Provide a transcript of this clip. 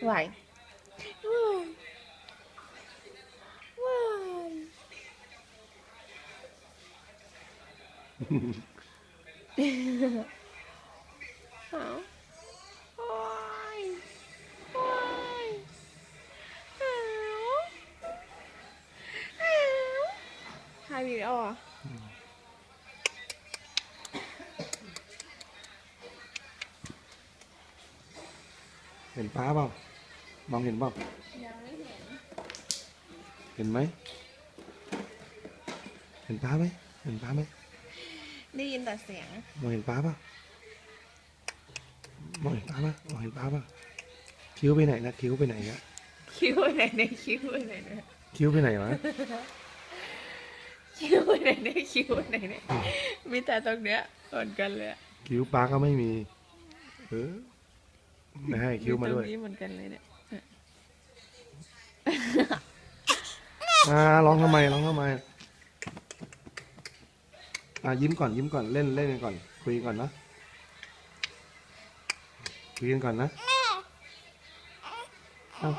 vậy Why? Why? oh. Why? Why? Ow. Hai bị đau à? Mình phá không? เอาเอาถ่ายวิดีโอเหรอเห็นป้าเปล่ามองเห็นเปล่ายังไม่เห็น เห็นไหม เห็นป้าไหม เห็นป้าไหม ได้ยินแต่เสียง มองเห็นป้าเปล่ามองเห็นป้าเปล่ามองเห็นป้าเปล่าคิ้วไปไหนนะ คิ้วไปไหนนะคิ้วไหนเนี่ยคิ้วไหนเนี่ยคิ้วไปไหนวะ คิ้วไหนเนี่ยคิ้วไหนเนี่ยมีแต่ตรงเนี้ยเหมือนกันเลยอะคิ้วป้าก็ไม่มี เออไม่ให้คิ้วมาด้วย ตรงนี้เหมือนกันเลยเนี่ย อ่าร้องทำไมร้องทำไม อ่ายิ้มก่อนยิ้มก่อนเล่นเล่นกันก่อน คุยกันก่อนนะคุยกันก่อนนะเอา